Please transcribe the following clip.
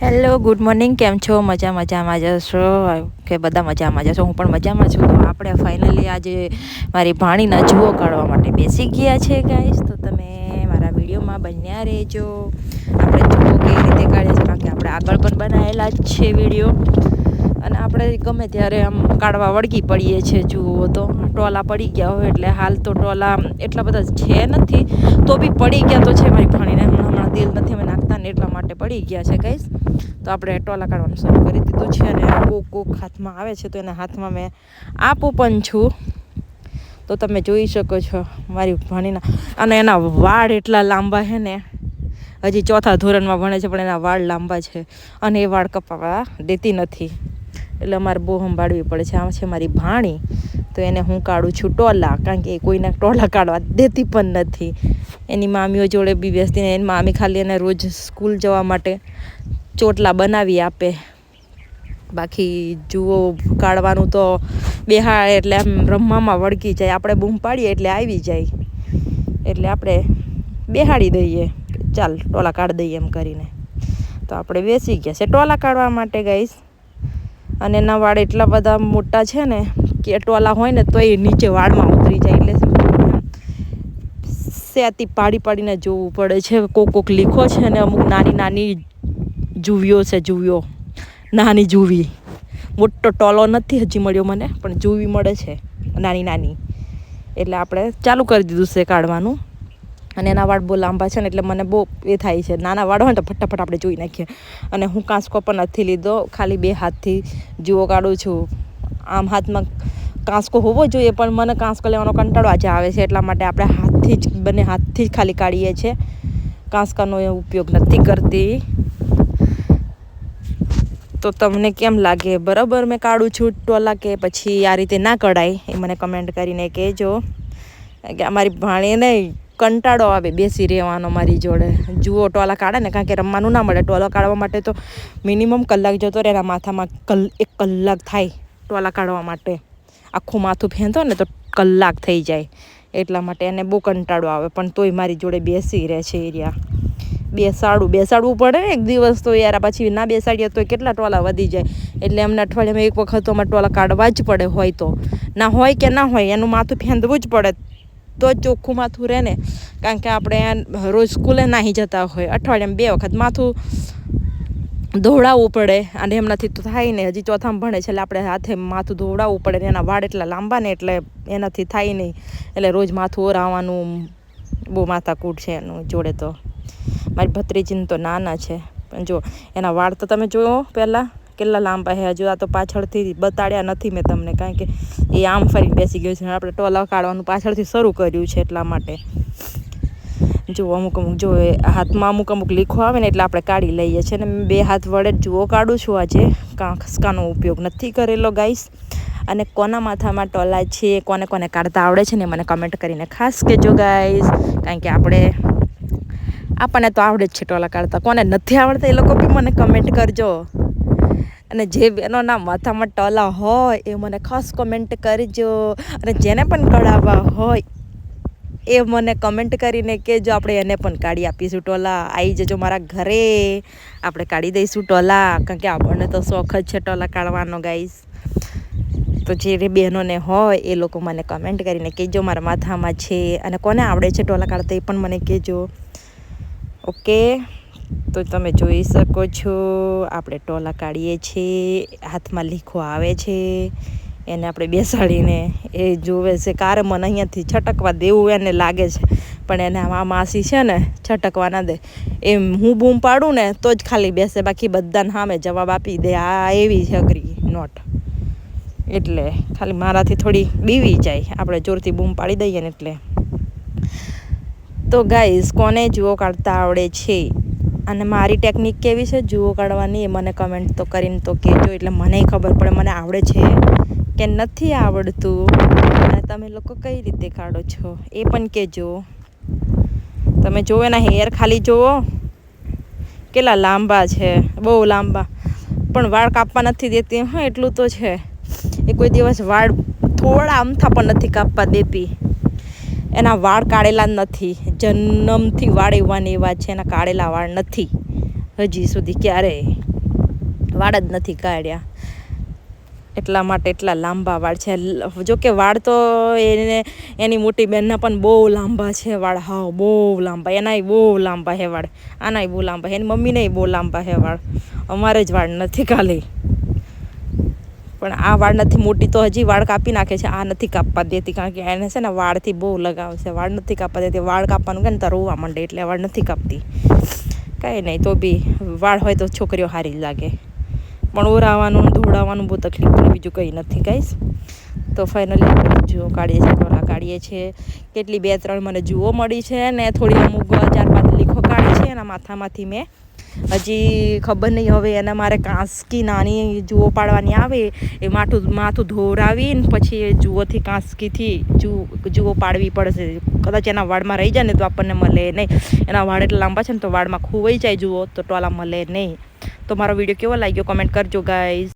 Hello good morning કેમ છો? મજા મજામાં જશો કે બધા મજામાં જશો હું પણ મજામાં છું. તો આપણે ફાઇનલી આજે મારી ભાણીના જુઓ કાઢવા માટે બેસી ગયા છે ગાઈશ તો તમે મારા વિડીયોમાં બન્યા રહેજો. આપણે જુઓ કેવી રીતે કાઢીએ છીએ બાકી આપણે આગળ પણ બનાવેલા જ છે વીડિયો. અને આપણે ગમે ત્યારે આમ કાઢવા વળગી પડીએ છીએ જુઓ. તો ટોલા પડી ગયા હોય એટલે હાલ તો ટોલા એટલા બધા છે નથી. તો બી પડી ગયા તો છે મારી ભાણીને. હમણાં દિલ નથી. અમે નાખતા ને એટલા માટે પડી ગયા છે ગાઈસ તો આપણે ટોલા કાઢવાનું શરૂ કરી દીધું છે અને કોક કોક હાથમાં આવે છે તો એના હાથમાં મેં આપું પણ છું. તો તમે જોઈ શકો છો મારી ભાણીના અને એના વાળ એટલા લાંબા છે ને, હજી ચોથા ધોરણમાં ભણે છે, પણ એના વાળ લાંબા છે. અને એ વાળ કપાવા દેતી નથી. એટલે અમારે બહુ સંભાળવી પડે છે. આમ છે મારી ભાણી. તો એને હું કાઢું છું ટોલા, કારણ કે એ કોઈને ટોલા કાઢવા દેતી પણ નથી. એની મામીઓ જોડે બી બેસતીને એની મામી ખાલી એને રોજ સ્કૂલ જવા માટે ચોટલા બનાવી આપે. બાકી જુઓ, કાઢવાનું તો બેહાડ એટલે આમ રમવામાં વળગી જાય. આપણે બૂમ પાડીએ એટલે આવી જાય. એટલે આપણે બેહાડી દઈએ. ચાલ, ટોલા કાઢી દઈએ એમ કરીને. તો આપણે બેસી ગયા છે ટોલા કાઢવા માટે ગઈશ અને એના વાળ એટલા બધા મોટા છે ને કે ટોલા હોય ને તો એ નીચે વાળમાં ઉતરી જાય એટલે સેતી પાડી પાડીને જોવું પડે છે. કોક કોક લીખો છે ને અમુક નાની નાની જુવીઓ છે, જુવીઓ. નાની જુવી. મોટો ટોલો નથી હજી મળ્યો મને, પણ જુવી મળે છે, નાની નાની. એટલે આપણે ચાલુ કરી દીધું છે કાઢવાનું. અને એના વાળ બહુ લાંબા છે ને એટલે મને બહુ એ થાય છે. નાના વાળ હોય ને તો ફટાફટ આપણે જોઈ નાખીએ. અને હું કાંસકો પણ નથી લીધો, ખાલી બે હાથથી જુઓ, કાઢું છું. આમ હાથમાં કાંસકો હોવો જોઈએ, પણ મને કાંસકો લેવાનો કંટાળો આજે આવે છે, એટલા માટે આપણે હાથથી જ, બંને હાથથી જ ખાલી કાઢીએ છીએ. કાંસકાનો ઉપયોગ નથી કરતી. તો તમને કેમ લાગે? બરાબર મેં કાઢું છું, ટોલા કે પછી આ રીતે ના કઢાય? એ મને કમેન્ટ કરીને કહેજો. કે અમારી ભાણીને કંટાળો આવે બેસી રહેવાનો મારી જોડે. જુઓ, ટોલા કાઢે ને, કારણ કે રમવાનું ના મળે. ટોલા કાઢવા માટે તો મિનિમમ કલાક જતો રહે માથામાં કલ, એક કલાક થાય. ટોલા કાઢવા માટે. આખું માથું ફેંધો ને તો કલાક થઈ જાય. એટલા માટે એને બહુ કંટાળો આવે, પણ તોય મારી જોડે બેસી રહે છે એરિયા. બેસાડવું બેસાડવું પડે ને એક દિવસ તો યાર પછી ના બેસાડીએ તો કેટલા ટોલા વધી જાય. એટલે એમને અઠવાડિયામાં એક વખત તો અમારે ટોલા કાઢવા જ પડે હોય તો. ના હોય કે ના હોય, એનું માથું ફેંદવું જ પડે. તો જ ચોખ્ખું માથું રહે ને. કારણ કે આપણે રોજ સ્કૂલે નાહી જતા હોય. અઠવાડિયામાં બે વખત માથું ધોવડાવવું પડે અને એમનાથી તો થાય ને હજી ચોથામાં ભણે છે એટલે આપણે હાથે માથું ધોવડાવવું પડે એના વાળ એટલા લાંબા ને એટલે એનાથી થાય નહીં. એટલે રોજ માથું ઓરાવવાનું બહુ માથાકૂટ છે એનું જોડે તો. મારી ભત્રીજીને તો નાના છે. પણ જો, એના વાળ તો તમે જોયો પહેલાં કેટલા લાંબા છે. હજુ આ તો પાછળથી બતાડ્યા નથી મેં તમને, કારણ કે એ આમ ફરી બેસી ગયું છે. આપણે ટોલા કાઢવાનું પાછળથી શરૂ કર્યું છે એટલા માટે. જો અમુક અમુક, જો હાથમાં અમુક અમુક લીખો આવે ને એટલે આપણે કાઢી લઈએ છીએ. ને બે હાથ વડે જુઓ કાઢું છું આજે. ખસકાનો ઉપયોગ નથી કરેલો ગાઈસ અને કોના માથામાં ટોલા છે, કોને કોને કાઢતા આવડે છે ને મને કમેન્ટ કરીને ખાસ કહેજો ગાઈસ કારણ કે આપણે, આપણને તો આવડે જ છે ટોલા કાઢતા. કોને નથી આવડતા એ લોકો બી મને કમેન્ટ કરજો. અને જે બહેનોના માથામાં ટોલા હોય એ મને ખાસ કમેન્ટ કરજો. અને જેને પણ કઢાવવા હોય એ મને કમેન્ટ કરીને કહેજો આપણે એને પણ કાઢી આપીશું ટોલા. આવી જજો મારા ઘરે. આપણે કાઢી દઈશું ટોલા. કારણ કે આપણને તો શોખ જ છે ટોલા કાઢવાનો ગાઈસ તો જે બહેનોને હોય, એ લોકો મને કમેન્ટ કરીને કહેજો મારા માથામાં છે અને કોને આવડે છે ટોલા કાઢતા એ પણ મને કહેજો. ઓકે? તો તમે જોઈ શકો છો, આપણે ટોલા કાઢીએ છીએ. હાથમાં લીખો આવે છે. એને આપણે બેસાડીને એ જોવે છે કારે મને અહીંયાથી છટકવા દેવું એને લાગે છે. પણ એને આ માસી છે ને છટકવા ના દે. એમ હું બૂમ પાડું ને તો જ ખાલી બેસે. બાકી બધાને સામે જવાબ આપી દે. આ એવી છે અઘરી નોટ. એટલે ખાલી મારાથી થોડી બીવી જાય. આપણે જોરથી બૂમ પાડી દઈએ ને એટલે. તો ગાઈઝ, કોને જુઓ કાઢતા આવડે છે? અને મારી ટેકનિક કેવી છે? જુઓ કાઢવાની. એ મને કમેન્ટ તો કરીને તો કહેજો. એટલે મને ખબર પડે. મને આવડે છે. કે નથી આવડતું? અને તમે લોકો કઈ રીતે કાઢો છો? એ પણ કહેજો. તમે જુઓ એના હેર ખાલી જુઓ. કેટલા લાંબા છે. બહુ લાંબા. પણ વાળ કાપવા નથી દેતી. હા, એટલું તો છે. એ કોઈ દિવસ વાળ થોડા અમથા પણ નથી કાપવા દેતી. એના વાળ કાઢેલા નથી. જન્મથી વાળ એવા ને એવા છે. એના કાઢેલા વાળ નથી. હજી સુધી ક્યારેય વાળ જ નથી કાઢ્યા. એટલા માટે એટલા લાંબા વાળ છે. જોકે વાળ તો એને, એની મોટી બહેનના પણ બહુ લાંબા છે વાળ. હાવ, બહુ લાંબા. એનાય બહુ લાંબા હે વાળ. આનાય બહુ લાંબા એની મમ્મીને બહુ લાંબા હે વાળ. અમારે જ વાળ નથી ખાલી. પણ આ વાળ નથી મોટી તો હજી વાળ કાપી નાખે છે. આ નથી કાપવા દેતી કારણ કે એને છે ને વાળથી બહુ લગાવ છે. વાળ નથી કાપવા દેતી. વાળ કાપવાનું કે ને તો રોવા માંડે એટલે વાળ નથી કાપતી. કાંઈ નહીં તો બી વાળ હોય તો છોકરીઓ સારી જ લાગે. પણ ઓરાવાનું ધોડાવવાનું બહુ તકલીફ પડે, બીજું કંઈ નથી ગાઈસ તો ફાઇનલી જુઓ, કાઢીએ છીએ ટોલા કાઢીએ છીએ કેટલી બે ત્રણ મને જુઓ મળી છે ને થોડી અમુક ચાર પાંચ લીખો કાઢી છે, એના માથામાંથી મેં. હજી ખબર નહીં હવે એને મારે કાંસકી નાની જુઓ પાડવાની આવે, એ માથું માથું ધોરાવીને પછી એ જુઓથી કાંસકીથી જુ, જુઓ પાડવી પડશે. કદાચ એના વાળમાં રહી જાય ને તો આપણને મળે નહીં. એના વાળ એટલા લાંબા છે ને તો વાળમાં ખોવાઈ જાય જુઓ, તો ટોલા મળે નહીં. તો મારો વીડિયો કેવો લાગ્યો? કમેન્ટ કરજો ગાઈઝ